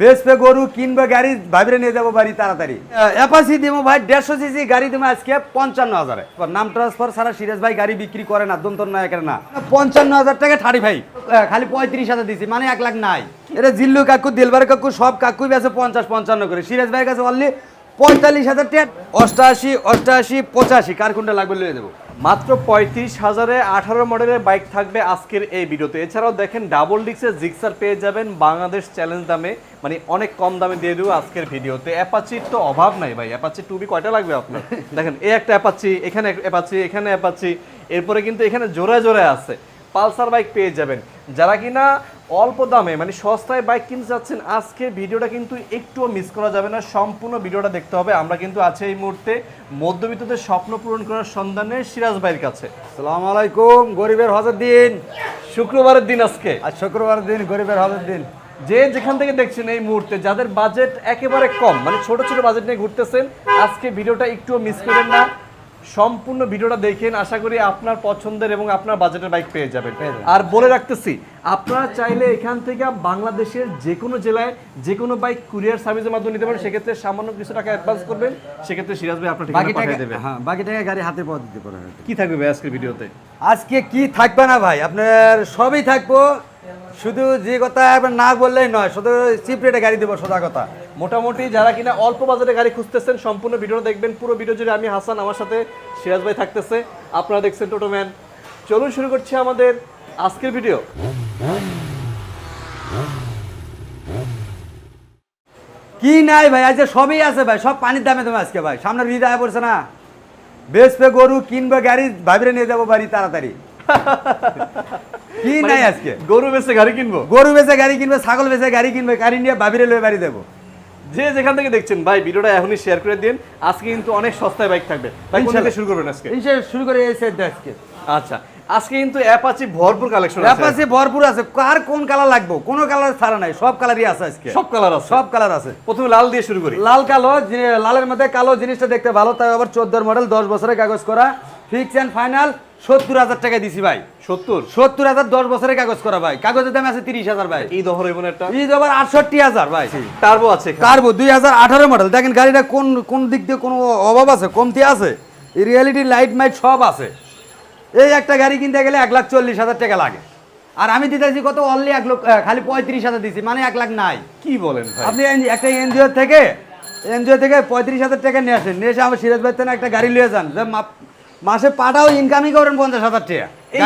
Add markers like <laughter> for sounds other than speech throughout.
বেসপে গরু কিনবে গাড়ি ভাবিরে নিয়ে যাব বাড়ি তাড়াতাড়ি। অ্যাপাসি দিব ভাই দেড়শো সিসি গাড়ি দেবো আজকে পঞ্চান্ন হাজারে। নাম ট্রান্সফার সারা সিরাজ ভাই গাড়ি বিক্রি করে না দন্তর নয় একের না। পঞ্চান্ন হাজার টাকা থার্টি ভাই। খালি পঁয়ত্রিশ হাজার দিছি মানে এক লাখ নাই। এটা জিল্লু কাকু দিলবার কাকু সব কাকুই বেছে পঞ্চাশ পঞ্চান্ন করে। সিরাজ ভাইয়ের কাছে অনলি পঁয়তাল্লিশ হাজার টাকা অষ্টাশি অষ্টাশি পঁচাশি। কার কোনটা লাগবে লিয়ে দেবো মাত্র পঁয়ত্রিশ হাজারে আঠারো মডেলের বাইক থাকবে আজকের এই ভিডিওতে। এছাড়াও দেখেন ডাবল ডিক্সের জিক্সার পেয়ে যাবেন বাংলাদেশ চ্যালেঞ্জ দামে। মানে অনেক কম দামে দিয়ে দেবো আজকের ভিডিওতে। অ্যাপাচির তো অভাব নাই ভাই। অ্যাপাচি টুবি কয়টা লাগবে আপনার? <laughs> দেখেন এই একটা অ্যাপাচি এখানে অ্যাপাচি এখানে অ্যাপাচি এরপরে কিন্তু এখানে জোড়ায় জোড়ায় আছে। পালসার বাইক পেয়ে যাবেন। যারা কিনা অল্প দামে মানে সস্তায় বাইক কিনতে চাচ্ছেন আজকে ভিডিওটা কিন্তু একটুও মিস করা যাবে না। সম্পূর্ণ ভিডিওটা দেখতে হবে। আমরা কিন্তু আছে এই মুহূর্তে মধ্যবিত্তদের স্বপ্ন পূরণ করার সন্ধানে সিরাজ ভাইয়ের কাছে। সালাম আলাইকুম গরিবের হজর দিন। শুক্রবারের দিন আজকে। আর শুক্রবারের দিন গরিবের হজর দিন। যে যেখান থেকে দেখছেন এই মুহূর্তে যাদের বাজেট একেবারে কম মানে ছোট ছোট বাজেট নিয়ে ঘুরতেছেন আজকে ভিডিওটা একটুও মিস করেন না। সম্পূর্ণ ভিডিওটা দেখেন আশা করি আপনার পছন্দের এবং আপনার বাজেটের বাইক পেয়ে যাবেন। আর বলে রাখতেছি আপনারা চাইলে এখান থেকে বাংলাদেশের যে কোনো জেলায় যে কোনো বাইক কুরিয়ার সার্ভিসের মাধ্যমে নিতে পারেন। সেক্ষেত্রে সামান্য কিছু টাকা অ্যাডভান্স করবেন। সেক্ষেত্রে সিরাজ ভাই আপনার ঠিকানা বাকি টাকা পাঠিয়ে দেবে। হ্যাঁ বাকি টাকা গাড়ি হাতে পাওয়া দিতে পারে। কি থাকবে ভাই আজকের ভিডিওতে? আজকে কি থাকবে না ভাই? আপনার সবই থাকব। শুধু যে কথা না বললেই নয় শুধু চিপ রেটে গাড়ি দেবো সোজা কথা। মোটামুটি যারা কিনা অল্প বাজারে গাড়ি খুঁজতেছেন সম্পূর্ণ ভিডিও দেখবেন। পুরো ভিডিও জুড়ে আমি হাসান আমার সাথে সিরাজ ভাই থাকতেছে। আপনারা দেখছেন টোটো ম্যান চলুন শুরু করছি আমাদের আজকের ভিডিও। কি নাই ভাই আজকে সবই আছে ভাই সব পানির দামে তুমি আজকে ভাই। সামনে ঈদ আয় পড়ছে না। বেসপে গরু কিনবে গাড়ি ভাবিরে নিয়ে যাব বাড়ি তাড়াতাড়ি। <laughs> কি নাই আজকে? গরু বেচে গাড়ি কিনবো? গরু বেচে গাড়ি কিনবে ছাগল বেচে গাড়ি কিনবে গাড়ি নিয়ে ভাবিরে লয়ে বাড়ি দেবো যে যেখান থেকে দেখছেন ভাই ভিডিওটা এখনই শেয়ার করে দিন। আজকে কিন্তু অনেক সস্তায় বাইক থাকবে। ইনশাল্লাহ। শুরু করবেন আজকে? সে শুরু করে এই সেট আজকে। আচ্ছা আজকে কিন্তু অ্যাপাচি ভরপুর কালেকশন আছে। ব্যাপারে ভরপুর আছে। কার কোন কালার লাগবে? কোন কালার ছাড়া নাই সব কালারই আছে আজকে। সব কালার আছে? সব কালার আছে। প্রথমে লাল দিয়ে শুরু করি। লাল কালো লালের মধ্যে কালো জিনিসটা দেখতে ভালো তাই আবার চোদ্দোর মডেল দশ বছরের কাগজ করা। ফিক্স এন্ড ফাইনাল সত্তর হাজার টাকা দিছি ভাই। সত্তর? সত্তর হাজার দশ বছরের কাগজ করা ভাই। কাগজের দাম আছে তিরিশ হাজার ভাই। এই দহর এবং একটা? ঈদ আবার আটষট্টি হাজার ভাই। টার্বো আছে। কারবো দুই হাজার আঠারো মডেল দেখেন গাড়িটা কোন কোন দিক দিয়ে কোনো অভাব আছে? কমতি আছে? রিয়েলিটি লাইট মাইট সব আছে। এই একটা গাড়ি কিনতে গেলে এক লাখ চল্লিশ হাজার টাকা লাগে। আর আমি দিতেছি কত? অনলি এক লোক খালি পঁয়ত্রিশ হাজার দিছি। মানে এক লাখ নাই। কি বলেন আপনি একটা এনজিও থেকে এনজিও থেকে পঁয়ত্রিশ হাজার টাকা নিয়ে আসেন। নিয়ে এসে আমার সিরাজ ভাই একটা গাড়ি নিয়ে যান। যে মাসে পাঠাও ইনকামই করেন পঞ্চাশ হাজার টাকা। এই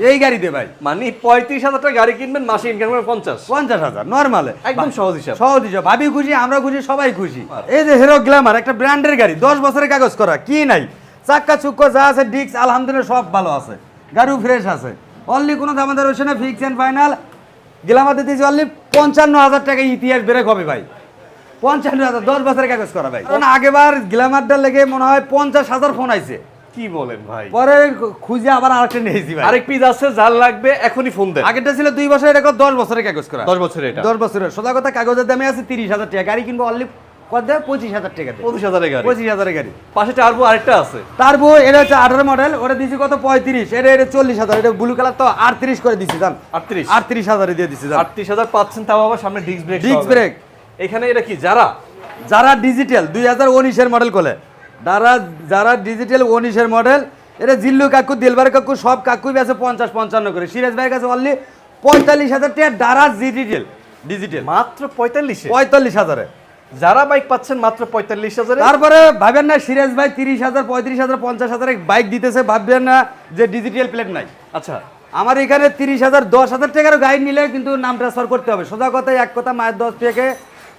গাড়ি গাড়িতে ভাই। মানে পঁয়ত্রিশ হাজার টাকা গাড়ি কিনবেন মাসে ইনকাম পঞ্চাশ। পঞ্চাশ হাজার নর্মালে একদম সহজ হিসাব। সহজ হিসাব। ভাবি খুশি আমরা খুশি সবাই খুশি। এই যে হিরো গ্ল্যামার একটা ব্র্যান্ডের গাড়ি দশ বছরের কাগজ করা কি নাই? চাক্কা চুক্ক যা আছে ডিক্স আলহামদুলিল্লাহ সব ভালো আছে। গাড়িও ফ্রেশ আছে। অনলি কোনো দামাদার হচ্ছে না ফিক্স অ্যান্ড ফাইনাল গ্ল্যামার দিতেছি অনলি পঞ্চান্ন হাজার টাকা ইতিহাস ব্রেক হবে ভাই। পঞ্চান্ন হাজার দশ বছরের কাগজ করা ভাই। কারণ আগেবার গ্ল্যামারটা লেগে মনে হয় পঞ্চাশ হাজার ফোন আইছে। কি বলেন ভাই? পরে খুঁজে আবার আরেকটা নিয়েছি ভাই। আরেক পিস আছে যার লাগবে এখনই ফোন দেন। আগেরটা ছিল দুই বছর এটা দশ বছরের কাগজ করা। দশ বছরের এটা। দশ বছরের। সোজা কথা কাগজের দামে আছে তিরিশ হাজার টাকা। গাড়ি কিনবো অনলি কত পঁচিশ হাজার টাকা পঁচিশ হাজারের গাড়ি। পঁচিশ হাজারের গাড়ি। পাশে টার্বো আরেকটা আছে। তারপর এটা হচ্ছে আঠারো মডেল ওটা দিয়েছি কত? পঁয়ত্রিশ। এটা এটা চল্লিশ হাজার। এটা ব্লু কালার তো আটত্রিশ করে দিচ্ছি জান। আটত্রিশ। আটত্রিশ হাজারে দিয়ে দিচ্ছি আটত্রিশ হাজার পাচ্ছেন তাও আবার সামনে ডিস্ক ব্রেক ডিস্ক ব্রেক এখানে এটা কি? যারা? যারা ডিজিটাল দুই হাজার উনিশের মডেল কোলে যারা যারা ডিজিটাল উনিশের মডেল এটা জিল্লু কাকু দিলবার কাকু সব কাকুই আছে পঞ্চাশ পঞ্চান্ন করে। সিরাজ ভাইয়ের কাছে অনলি পঁয়তাল্লিশ হাজার টাকা ডারা ডিজিটাল ডিজিটাল মাত্র পঁয়তাল্লিশ? পঁয়তাল্লিশ হাজারে। যারা বাইক পাচ্ছেন মাত্র পঁয়তাল্লিশ হাজার? তারপরে ভাবেন না সিরাজ ভাই তিরিশ হাজার পঁয়ত্রিশ হাজার পঞ্চাশ হাজার বাইক দিতেছে ভাববেন না যে ডিজিটাল প্লেট নাই। আচ্ছা। আমার এখানে তিরিশ হাজার দশ হাজার টাকারও গাড়ি নিলে কিন্তু নাম ট্রান্সফার করতে হবে। সোজা কথা এক কথা মায়ের দশ থেকে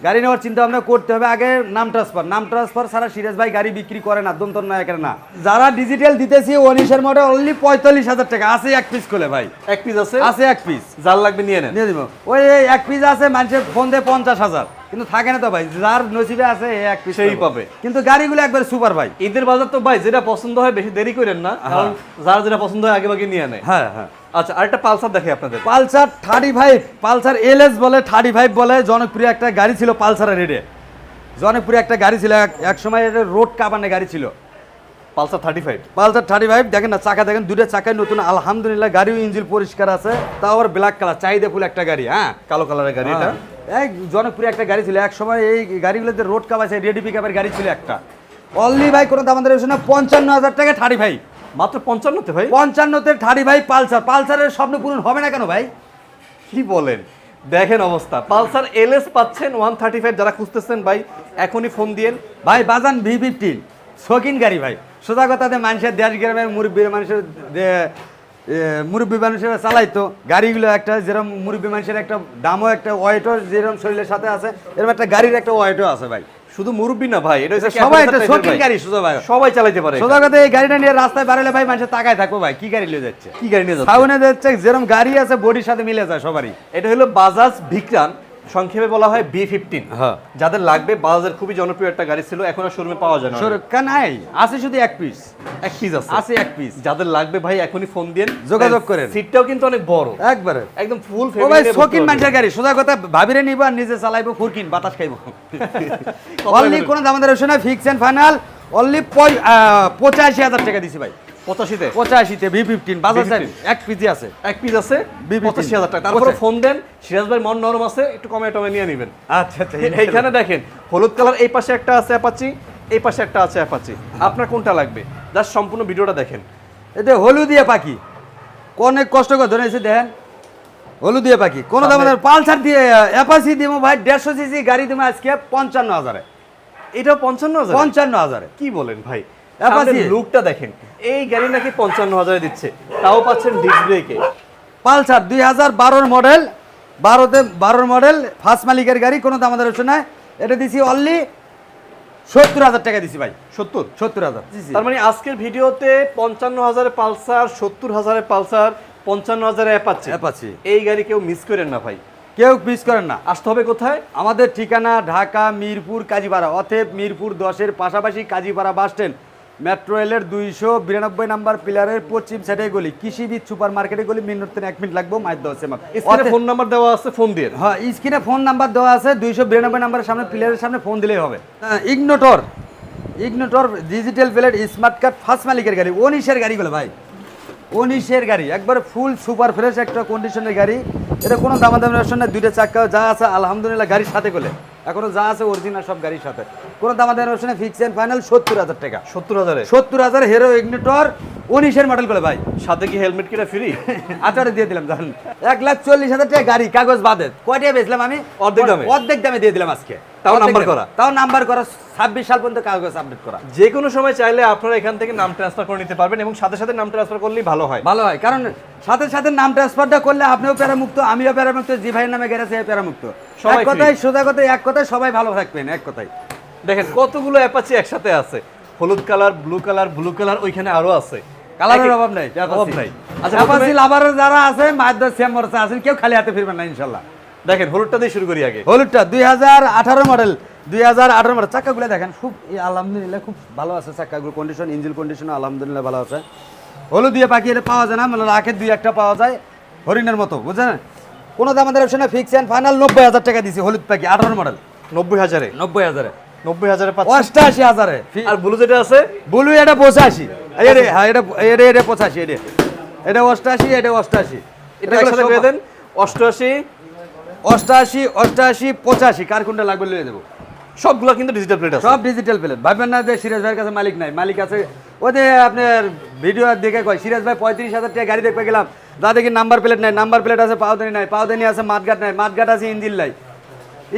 গাড়ি নেওয়ার চিন্তা ভাবনা করতে হবে। আগে নাম ট্রান্সফার নাম ট্রান্সফার সারা সিরাজ ভাই গাড়ি বিক্রি করে না দন্তর না একের না। যারা ডিজিটাল দিতেছি উনিশের মডেল অনলি পঁয়তাল্লিশ হাজার টাকা। আছে এক পিস করে ভাই। এক পিস আছে? আছে এক পিস যার লাগবে নিয়ে নেন। নিয়ে দিব ওই এক পিস আছে মানুষের ফোন দিয়ে পঞ্চাশ হাজার। কিন্তু থাকে না তো ভাই যার নসিবে আছে এক পিস সেই পাবে। কিন্তু গাড়িগুলো একবার সুপার ভাই। ঈদের বাজার তো ভাই যেটা পছন্দ হয় বেশি দেরি করেন না। কারণ যার যেটা পছন্দ হয় আগে বাকি নিয়ে নেয়। হ্যাঁ হ্যাঁ। আচ্ছা আরেকটা পালসার দেখে আপনাদের। Pulsar thirty five Pulsar L S বলে থার্টি ফাইভ বলে জনপ্রিয় একটা গাড়ি ছিল পালসারের রেডে জনপ্রিয় একটা গাড়ি ছিল এক- সময় এটা রোড কাবানে গাড়ি ছিল। Pulsar thirty five. Pulsar thirty five দেখেন না চাকা দেখেন দুটো চাকায় নতুন আলহামদুলিল্লাহ গাড়িও ইঞ্জিন পরিষ্কার আছে তাও আবার ব্ল্যাক কালার চাহিদা ফুল একটা গাড়ি হ্যাঁ? কালো কালারের গাড়ি এটা। এক জনপ্রিয় একটা গাড়ি ছিল এক সময় এই গাড়িগুলোতে রোড কাপ আছে রেডি পিক গাড়ি ছিল একটা। অনলি ভাই কোনো দাম আমাদের না পঞ্চান্ন হাজার টাকা ঠাড়ি ভাই মাত্র পঞ্চান্নতে ভাই? পঞ্চান্নতে ঠাড়ি ভাই পালসার। পালসারের স্বপ্ন পূরণ হবে না কেন ভাই? কি বলেন? দেখেন অবস্থা। পালসার এলএস পাচ্ছেন ওয়ান থার্টি ফাইভ যারা খুঁজতেছেন ভাই এখনই ফোন দিয়েন। ভাই বাজান ভি ফিফটিন শৌখিন গাড়ি ভাই। সোজা কথাতে মানুষের দেশ গ্রামের মুরব্বী মানুষের মুরব্বী মানুষের চালাইতো। গাড়িগুলো একটা যেরকম মুরব্বী মানুষের একটা দামও একটা ওয়েটও যেরকম শরীরের সাথে আছে এরকম একটা গাড়ির একটা ওয়েটও আছে ভাই। শুধু মুরব্বী না ভাই এটা সবাই শৌখিন গাড়ি সোজা ভাই। সবাই চালাইতে পারে সোজা কথা এই গাড়িটা নিয়ে রাস্তায় বাড়ালে ভাই মানুষের তাকায় থাকব ভাই কি গাড়ি নিয়ে যাচ্ছে? কি গাড়ি নিয়ে যাচ্ছে? সাউনে যাচ্ছে যেরকম গাড়ি আছে বডির সাথে মিলে যায় সবারই। এটা হলো বাজাজ ভিক্রান। সংক্ষেপে বলা হয় বি ফিফটিন হ্যাঁ। যাদের লাগবে বাজাজের খুবই জনপ্রিয় একটা গাড়ি ছিল এখন আর শোরুমে পাওয়া যায় না নাই আছে শুধু এক পিস এক পিস আছে। আছে এক পিস যাদের লাগবে ভাই এখনই ফোন দিন যোগাযোগ করেন। সিটটাও কিন্তু অনেক বড়। একবারে। একদম ফুল ভাই শৌখিন মানুষের গাড়ি সোজা কথা ভাবিরে নিব আর নিজে চালাইবো ফুরকিন বাতাস খাইবো। অনলি <laughs> কোনো দাম আমাদের না ফিক্স এন্ড ফাইনাল অনলি পঁচাশি হাজার টাকা দিছি ভাই। পঁচাশিতে? পঁচাশিতে ভি ফিফটিন বাজাজ এক পিজি আছে। এক পিস আছে B15 পঁচাশি হাজার টাকা। তারপরে ফোন দেন সিরাজ ভাই মন নরম আছে একটু কমে টমে নিয়ে নেবেন। আচ্ছা আচ্ছা এইখানে দেখেন হলুদ কালার এই পাশে একটা আছে অ্যাপাচি এই পাশে একটা আছে অ্যাপাচি আপনার কোনটা লাগবে? জাস্ট সম্পূর্ণ ভিডিওটা দেখেন। এতে হলুদিয়া পাখি অনেক কষ্ট করে ধরে এসে দেখেন। হলুদিয়া পাখি কোন দাম পালসার দিয়ে অ্যাপাসি দিব ভাই দেড়শো সিসি গাড়ি দিব আজকে পঞ্চান্ন হাজারে। এটা পঞ্চান্ন হাজার? পঞ্চান্ন হাজারে। কি বলেন ভাই? লুকটা দেখেন। এই গাড়ি নাকি পঞ্চান্ন হাজারে দিচ্ছে তাও পাচ্ছেন ডিস্ক ব্রেকে পালসার দুই হাজার বারোর মডেল বারোতে বারোর মডেল ফার্স্ট মালিকের গাড়ি কোনো দাম আমাদের না এটা দিছি অনলি সত্তর হাজার টাকা দিছি ভাই। সত্তর? সত্তর হাজার। তার মানে আজকের ভিডিওতে পঞ্চান্ন হাজারে পালসার সত্তর হাজারে পালসার পঞ্চান্ন হাজারে অ্যাপাচি। অ্যাপাচি। এই গাড়ি কেউ মিস করেন না ভাই। কেউ মিস করেন না। আসতে হবে কোথায়? আমাদের ঠিকানা ঢাকা মিরপুর কাজীপাড়া। অতএব মিরপুর দশের পাশাপাশি কাজীপাড়া বাস স্ট্যান্ড। মেট্রো রেলের দুইশো বিরানব্বই নাম্বার পিলারের পশ্চিম সাইডে গলি। কৃষিবিদ সুপার মার্কেটে গলি মিনিট এক মিনিট লাগবে দেওয়া স্ক্রিনে ফোন নাম্বার দেওয়া আছে ফোন দিয়ে। হ্যাঁ স্ক্রিনে ফোন নাম্বার দেওয়া আছে দুইশো বিরানব্বই নাম্বারের সামনে প্লেয়ারের সামনে ফোন দিলেই হবে। Ignitor Ignitor digital plate smart card first মালিকের গাড়ি ওনিশের গাড়িগুলো ভাই। ওনিশের গাড়ি একবার ফুল সুপার ফ্রেশ একটা কন্ডিশনের গাড়ি। এটা কোনো দামাদামি অপশন না দুইটা চাক্কা যা আছে আলহামদুলিল্লাহ গাড়ির সাথে করলে এখনও যা আছে অরিজিনাল সব গাড়ির সাথে। কোনো দামাদামি অপশনে ফিক্স এন্ড ফাইনাল সত্তর হাজার টাকা। সত্তর হাজারে? সত্তর হাজার হিরো ইগনিটর উনিশের মডেল করে ভাই। সাথে কি হেলমেট কিনা ফ্রি আচারে দিয়ে দিলাম জান। এক লাখ চল্লিশ হাজার টাকা গাড়ি কাগজ বাদে। বেচলাম আমি? অর্ধেক দামে? অর্ধেক দামে দিয়ে দিলাম আজকে। তাও নাম্বার করা? তাও নাম্বার করা ছাব্বিশ সাল পর্যন্ত কাগজ আপডেট করা। যে কোনো সময় চাইলে আপনারা এখান থেকে নাম ট্রান্সফার করে নিতে পারবেন এবং সাথে সাথে নাম ট্রান্সফার করলেই ভালো হয়। ভালো হয় কারণ সাথে সাথে নাম ট্রান্সফারটা করলে আপনিও প্যারামুক্ত আমিও প্যারামুক্ত জি ভাইয়ের নামে গেছে প্যারামুক্ত। সবাই এক কথায় সোজা কথায় এক কথায় সবাই ভালো থাকবেন এক কথায়। দেখেন কতগুলো অ্যাপাচি একসাথে আছে। হলুদ colour blue colour blue colour ওইখানে আরও আছে। কালারের অভাব নাই অভাব নাই। আচ্ছা প্রথমে- লাভারের যারা আছে মায়ের সেম মরসা আছেন কেউ খালি হাতে ফিরবেন না ইনশাল্লাহ। দেখেন হলুদটা দিয়ে শুরু করি আগে। হলুদটা দুই হাজার আঠারো মডেল দুই হাজার আঠারো মডেল চাক্কাগুলো দেখেন খুব আলহামদুলিল্লাহ খুব ভালো আছে চাক্কাগুলো। কন্ডিশন ইঞ্জিন কন্ডিশন আলহামদুলিল্লাহ ভালো আছে। হলুদ দিয়ে পাখি এটা পাওয়া যায় না মানে রাখের দুই একটা পাওয়া যায় হরিণের মতো বুঝছেন? কোনো দাম আমাদের অপশনে ফিক্স অ্যান্ড ফাইনাল নব্বই হাজার টাকা দিছি হলুদ পাখি আঠারো মডেল নব্বই হাজারে। নব্বই হাজারে। নব্বই হাজারে পাচ্ছেন অষ্টাশি হাজারে। আর ব্লু যেটা আছে? বলু এটা পঁচাশি। হ্যাঁ এটা এটা এটা পঁচাশি এটা এটা অষ্টাশি এটা অষ্টাশি। এটা দেন। অষ্টআশি অষ্টাশি অষ্টাশি পঁচাশি। কার কোনটা লাগবে লিয়ে দেবো। সবগুলো কিন্তু ডিজিটাল প্লেট আছে। সব ডিজিটাল প্লেট ভাববেন না যে সিরাজ ভাইয়ের কাছে মালিক নাই। মালিক আছে। ওই যে আপনার ভিডিও দেখে কয় সিরাজ ভাই পঁয়ত্রিশ হাজার টাকা গাড়ি দেখতে গেলাম। যা দেখি নাম্বার প্লেট নাই। নাম্বার প্লেট আছে পাওদানি নাই। পাওদানি আছে মাঠঘাট নাই। মাঠঘাট আছে ইঞ্জিল নাই।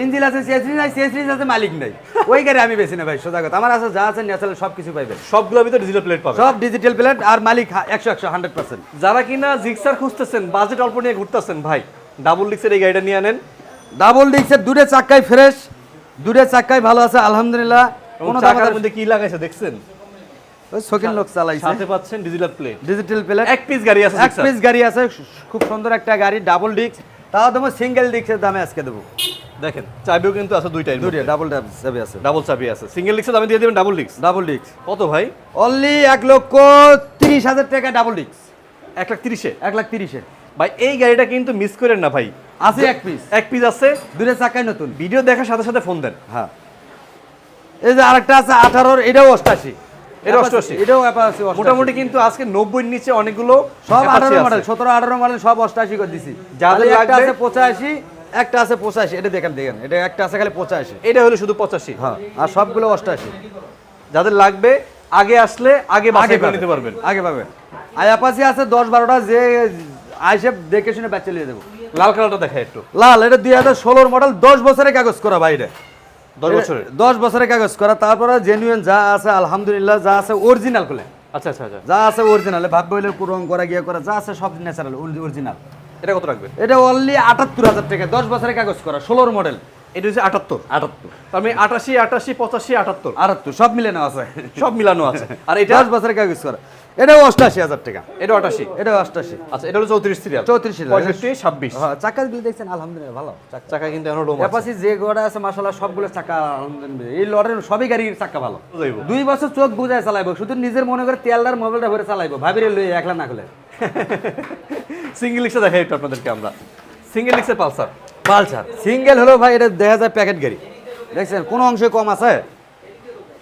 ইঞ্জিল আছে সিএসরি নাই সিএসরি আছে মালিক নাই। ওই গাড়ি আমি বেশি না ভাই সোজা কথা। আমার আছে যা আছে ন্যাচারাল সব কিছু পাইবেন সবগুলোর ভিতরে ডিজিটাল প্লেট পাবেন সব ডিজিটাল প্লেট আর মালিক একশো একশো হান্ড্রেড পার্সেন্ট যারা কিনা জিক্সার খুঁজতেছেন বাজেট অল্প নিয়ে ঘুরতেছেন ভাই ডাবল ডিক্সের এই গাড়িটা নিয়ে আনেন। ডাবল ডিক্সের দুটো চাক্কাই ফ্রেশ দুটো চাক্কাই ভালো আছে আলহামদুলিল্লাহ। কোনো চাকার মধ্যে কি লাগাইছে দেখছেন? শৌখিন লোক চালাইছে। সাথে পাচ্ছেন ডিজিটাল প্লেট ডিজিটাল প্লেট এক পিস গাড়ি আছে এক পিস গাড়ি আছে খুব সুন্দর একটা গাড়ি ডাবল ডিস্ক তাও দেবো সিঙ্গেল ডিস্কের দামে আজকে দেবো। দেখেন চাবিও কিন্তু আছে দুইটাই দুটো ডাবল চাবি আছে। ডাবল চাবি আছে। সিঙ্গেল ডিক্সের দামে দিয়ে দেবেন ডাবল ডিক্স ডাবল ডিস্ক কত ভাই? অনলি এক লক্ষ তিরিশ হাজার টাকা ডাবল ডিস্ক এক লাখ তিরিশে? এক লাখ তিরিশের ভাই এই গাড়িটা কিন্তু মিস করেন না ভাই। আছে এক পিস এক পিস আছে। দুটো চাকাই নতুন। ভিডিও দেখার সাথে সাথে ফোন দেন। হ্যাঁ। এই যে আরেকটা আছে আঠারোর এটাও অষ্টাশি। এটা 88 এটাও মোটামুটি কিন্তু আজকে নব্বই নিচে অনেকগুলো সব আঠারো। মডেল সতেরো আঠারো মডেল সব অষ্টাশি করে দিছি। যাদের একটা আছে পঁচাশি একটা আছে পঁচাশি এটা দেখেন দেখেন এটা একটা আছে খালি পঁচাশি। এটা হলো শুধু পঁচাশি। হ্যাঁ আর সবগুলো অষ্টাশি। যাদের লাগবে আগে আসলে আগে নিতে পারবেন। আগে পাবে। আর অ্যাপাচি আছে দশ বারোটা যে আইসে দেখে শুনে বাচ্চা নিয়ে দেবো। লাল কালারটা দেখা একটু। লাল এটা দুই হাজার ষোলোর মডেল দশ বছরের কাগজ করা বাইরে দশ বছরের? দশ বছরের কাগজ করা। তারপরে জেনুইন যা আছে আলহামদুলিল্লাহ যা আছে অরিজিনাল খুলে। আচ্ছা আচ্ছা আচ্ছা। যা আছে অরিজিনাল ভাব বইলে রং করা গিয়ে করা যা আছে সব ন্যাচারাল অরিজিনাল এটা কত রাখবেন? এটা অনলি আটাত্তর হাজার টাকা দশ বছরের কাগজ করা ষোলোর মডেল এটা হচ্ছে আটাত্তর। আটাত্তর। আমি আটাশি আটাশি পঁচাশি আটাত্তর। আটাত্তর সব মিলে নেওয়া আছে। সব মিলানো আছে। আর এটা দশ বছরের কাগজ করা। এটাও অষ্টাশি হাজার টাকা। এটা আটাশি। এটাও অষ্টাশি। আচ্ছা এটা হলো চৌত্রিশ সিরিয়াল। চৌত্রিশ পঁয়ষট্টি ছাব্বিশ। হ্যাঁ চাকাগুলো দেখছেন আলহামদুলিল্লাহ ভালো। চাকা কিন্তু এখন। অ্যাপাচি যে গোড়া আছে মাসাল্লাহ সবগুলো চাকা আলহামদুলিল্লাহ। এই লটের সবই গাড়ির চাকা ভালো। দুই বছর চোখ বুঝায় চালাইবো। শুধু নিজের মনে করে তেলদার মোবাইলটা ভরে চালাইবো। ভাবিরে লই একলা না খুলে সিঙ্গেল লিক্সে দেখাই একটু আপনাদেরকে আমরা। সিঙ্গেল লিক্সের পালসার। পালসার। সিঙ্গেল হলো ভাই এটা দেখা যায় প্যাকেট গাড়ি। দেখছেন কোনো অংশে কম আছে?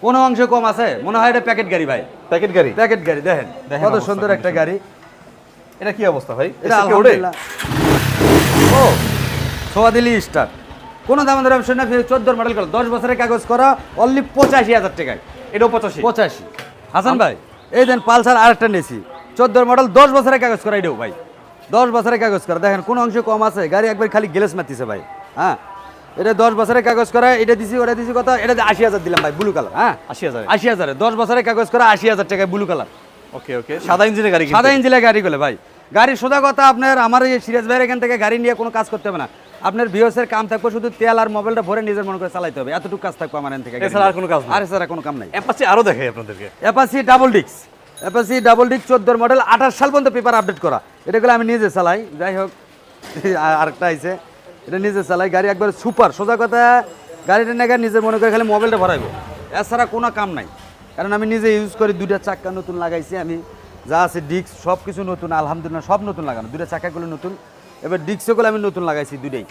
কোনো অংশে কম আছে? মনে হয় এটা প্যাকেট গাড়ি ভাই। প্যাকেট গাড়ি? প্যাকেট গাড়ি দেখেন। কত সুন্দর একটা গাড়ি। এটা কি অবস্থা ভাই? এটা ও ছোয়া দিলি স্টার কোনো দাম দর অপশন না চোদ্দ মডেল করা দশ বছরের কাগজ করা অনলি পঁচাশি হাজার টাকায়। এটাও পঁচাশি? পঁচাশি। হাসান ভাই এই দেন পালসার আরেকটা নিয়েছি। চোদ্দ মডেল দশ বছরের কাগজ করা এটাও ভাই। দশ বছরের কাগজ করা। দেখেন কোন অংশে কম আছে? গাড়ি একবার খালি গ্লেস মারতেছে ভাই। হ্যাঁ? এটা দশ বছরের কাগজ করা এটা দিছি ওটা দিছি কত? এটা আশি হাজার দিলাম ভাই ব্লু কালার হ্যাঁ? আশি হাজার। আশি হাজারে। দশ বছরের কাগজ করা আশি হাজার টাকায় ব্লু কালার ওকে ওকে। সাদা ইঞ্জিনের গাড়ি সাদা ইঞ্জিনের গাড়ি গুলো ভাই। গাড়ি সোজা কথা আপনার আমার এই সিরিয়াস ভাইয়ের এখান থেকে গাড়ি নিয়ে কোনো কাজ করতে হবে না। আপনার ভিওসের কাম থাকবে শুধু তেল আর মোবাইলটা ভরে নিজের মনে করে চালাইতে হবে। এতটুকু কাজ থাকবে আমার এখান থেকে। আর কোনো কাজ নেই? আর কোনো কাম নাই। অ্যাপাচি আরও দেখে আপনাদেরকে। অ্যাপাসি ডাবল ডিক্স অ্যাপাসি ডাবল ডিক্স চোদ্দোর মডেল আঠাশ সাল পর্যন্ত পেপার আপডেট করা। এটাগুলো আমি নিজে চালাই, যাই হোক, আর- আরেকটা আইছে। এটা নিজে চালাই, গাড়ি একবার সুপার সোজা কথা, গাড়িটা নাকি নিজের মনে করে খালি মোবাইলটা ভরাইবো। এছাড়া কোনো কাম নাই। কারণ আমি নিজে ইউজ করি, দুইটা চাক্কা নতুন লাগাইছি আমি। যা আছে ডিক্স সব কিছু নতুন, আলহামদুলিল্লাহ, সব নতুন লাগানো। দুইটা চাকাগুলো নতুন। এবার ডিক্সগুলো আমি নতুন লাগাইছি দুইটাই।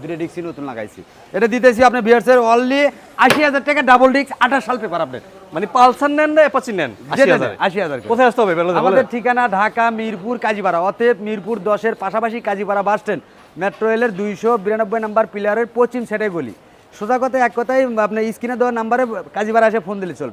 দুটো নতুন লাগাইছি। এটা দিতেছি আপনি বিয়ার্সের অনলি আশি হাজার টাকা ডাবল ডিক্স আঠাশ সাল পেপার আপডেট মানে পালসার নেন না অ্যাপাচি নেন? আশি হাজার। নেন, 80,000 করে। কোথায় আসতে হবে আমাদের ঠিকানা ঢাকা মিরপুর কাজীপাড়া। অতএব মিরপুর দশের পাশাপাশি কাজীপাড়া বাস স্ট্যান্ড। মেট্রো রেলের দুইশো বিরানব্বই নাম্বার পিলারের পশ্চিম সেটে গলি। সোজা কথা এক কথাই আপনার স্ক্রিনে দেওয়া নাম্বারে কাজীপাড়া এসে ফোন দিলে চলবে।